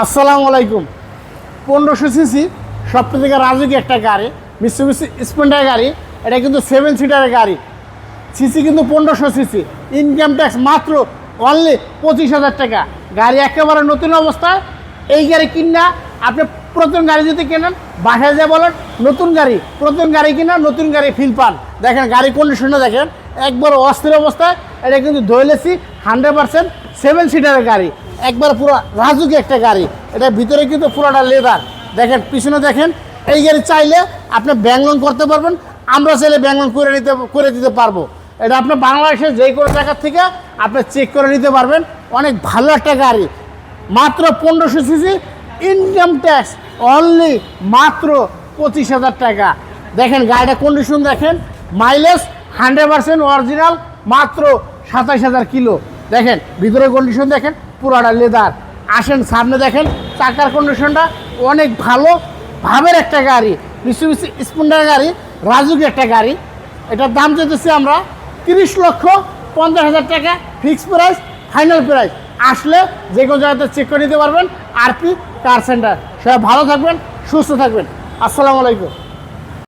আসসালামু আলাইকুম। পনেরোশো সিসি, সবথেকে থেকে রাজুকি একটা গাড়ি মিসুবিসি স্পেন্ডার গাড়ি। এটা কিন্তু সেভেন সিটারের গাড়ি। সিসি কিন্তু পনেরোশো সিসি। ইনকাম ট্যাক্স মাত্র অনলি পঁচিশ হাজার টাকা। গাড়ি একেবারে নতুন অবস্থায়। এই গাড়ি কিনা আপনি প্রথম গাড়ি যদি কেনেন, বাসায় যা বলেন, নতুন গাড়ি, প্রথম গাড়ি কিনা, নতুন গাড়ি ফিল পান। দেখেন গাড়ি কন্ডিশনটা দেখেন, একবার অস্থির অবস্থায়। এটা কিন্তু দোয়েলেসি হান্ড্রেড পার্সেন্ট সেভেন সিটারের গাড়ি। একবার পুরো রাজুকি একটা গাড়ি। এটা ভিতরে কিন্তু পুরোটা লেদার দেখেন, পিছনে দেখেন, এই গাড়ি চাইলে আপনি ব্যাংক করতে পারবেন, আমরা চাইলে ব্যাংক করে নিতে, করে দিতে পারব। এটা আপনি বাংলাদেশের যে কোনো জায়গার থেকে আপনি চেক করে নিতে পারবেন। অনেক ভালো একটা গাড়ি। মাত্র পনেরোশো সিসি ইনকাম ট্যাক্স অনলি মাত্র পঁচিশ হাজার টাকা। দেখেন, গাড়িটা কন্ডিশন দেখেন মাইলেজ হান্ড্রেড পার্সেন্ট অরিজিনাল মাত্র সাতাশ হাজার কিলো। দেখেন ভিতরে কন্ডিশন দেখেন, পুরাটা লেদার আসেন, সামনে দেখেন, চাকার কন্ডিশনটা অনেক ভালো, ভাবের একটা গাড়ি মিসুবিসি স্পন্ডার গাড়ি রাজুকি একটা গাড়ি। এটার দাম যেতেছি আমরা তিরিশ লক্ষ পঞ্চাশ হাজার টাকা ফিক্সড প্রাইস ফাইনাল প্রাইস আসলে যে কোনো জায়গাতে চেক করে নিতে পারবেন আরপি কার সেন্টার সবাই ভালো থাকবেন, সুস্থ থাকবেন। আসসালামু আলাইকুম।